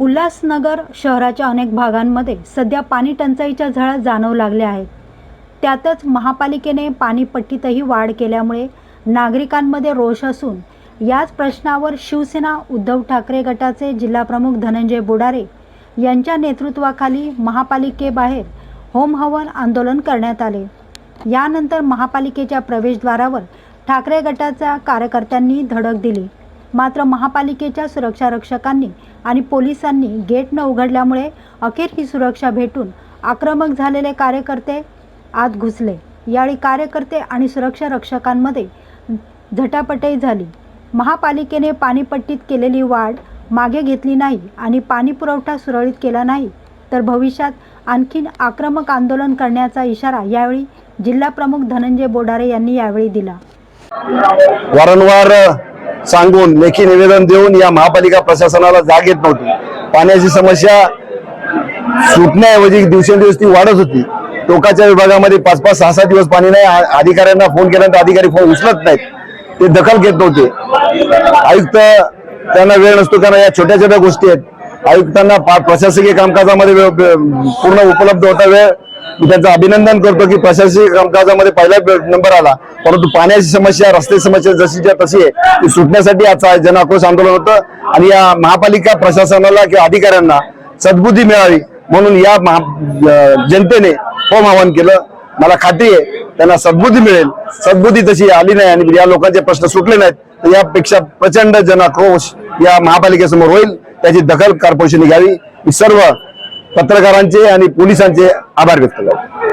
उल्हासनगर शहराच्या अनेक भागांमध्ये सध्या पाणी टंचाईच्या झळा जाणवू लागल्या आहेत. त्यातच महापालिकेने पाणीपट्टीतही वाढ केल्यामुळे नागरिकांमध्ये रोष असून याच प्रश्नावर शिवसेना उद्धव ठाकरे गटाचे जिल्हाप्रमुख धनंजय बुडारे यांच्या नेतृत्वाखाली महापालिकेबाहेर होम हवन आंदोलन करण्यात आले. यानंतर महापालिकेच्या प्रवेशद्वारावर ठाकरे गटाच्या कार्यकर्त्यांनी धडक दिली. मात्र महापालिकेच्या सुरक्षा रक्षकांनी आणि पोलिसांनी गेट न उघडल्यामुळे अखेर ही सुरक्षा भेटून आक्रमक झालेले कार्यकर्ते आत घुसले. यावेळी कार्यकर्ते आणि सुरक्षा रक्षकांमध्ये झटापटही झाली. महापालिकेने पाणीपट्टीत केलेली वाढ मागे घेतली नाही आणि पाणी पुरवठा सुरळीत केला नाही तर भविष्यात आणखीन आक्रमक आंदोलन करण्याचा इशारा यावेळी जिल्हाप्रमुख धनंजय बोडारे यांनी यावेळी दिला. वारंवार सांगून लेखी निवेदन देऊन या महापालिका प्रशासनाला जाग येत नव्हती. पाण्याची समस्या सुटण्याऐवजी दिवसेंदिवस ती वाढत होती. टोकाच्या विभागामध्ये पाच पाच सहा सहा दिवस पाणी नाही. अधिकाऱ्यांना फोन केल्यानंतर अधिकारी फोन उचलत नाहीत. ते दखल घेत नव्हते. आयुक्त त्यांना वेळ नसतो कारण या छोट्या छोट्या गोष्टी आहेत. आयुक्तांना पा- प्रशासकीय कामकाजामध्ये वेळ- पूर्ण उपलब्ध होता वेळ. त्यांचं अभिनंदन करतो की प्रशासकीय कामकाजामध्ये पहिला नंबर आला. परंतु पाण्याची समस्या रस्ते समस्या जशीच्या तशी आहे ती सुटण्यासाठी आजचा जन आक्रोश आंदोलन होतं. आणि या महापालिका प्रशासनाला किंवा अधिकाऱ्यांना सद्बुद्धी मिळावी म्हणून या महा जनतेने होम आवाहन केलं. मला खात्री आहे त्यांना सद्बुद्धी मिळेल. सद्बुद्धी तशी आली नाही आणि या लोकांचे प्रश्न सुटले नाहीत. तर यापेक्षा प्रचंड जनाक्रोश या महापालिकेसमोर होईल. त्याची दखल कॉर्पोरेशनने घ्यावी. सर्व पत्रकारांचे आणि पोलिसांचे आभार व्यक्त करतो.